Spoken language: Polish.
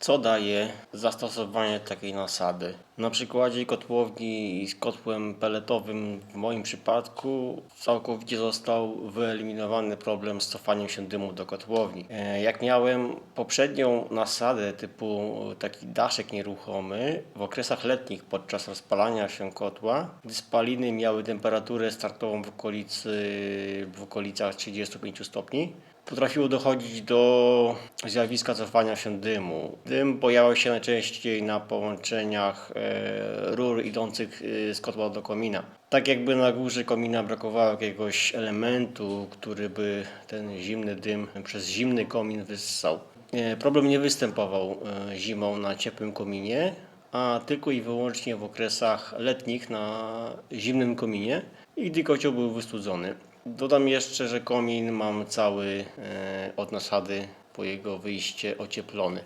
Co daje zastosowanie takiej nasady? Na przykładzie kotłowni z kotłem peletowym w moim przypadku całkowicie został wyeliminowany problem z cofaniem się dymu do kotłowni. E, Jak miałem poprzednią nasadę typu taki daszek nieruchomy w okresach letnich podczas rozpalania się kotła, gdy spaliny miały temperaturę startową w okolicy w okolicach 35 stopni, potrafiło dochodzić do zjawiska cofania się dymu. Dym pojawiał się najczęściej na połączeniach e, rur idących e, z kotła do komina. Tak jakby na górze komina brakowało jakiegoś elementu, który by ten zimny dym przez zimny komin wyssał. E, Problem nie występował e, zimą na ciepłym kominie, a tylko i wyłącznie w okresach letnich na zimnym kominie i gdy kocioł był wystudzony. Dodam jeszcze, że komin mam cały e, od nasady po jego wyjście ocieplony.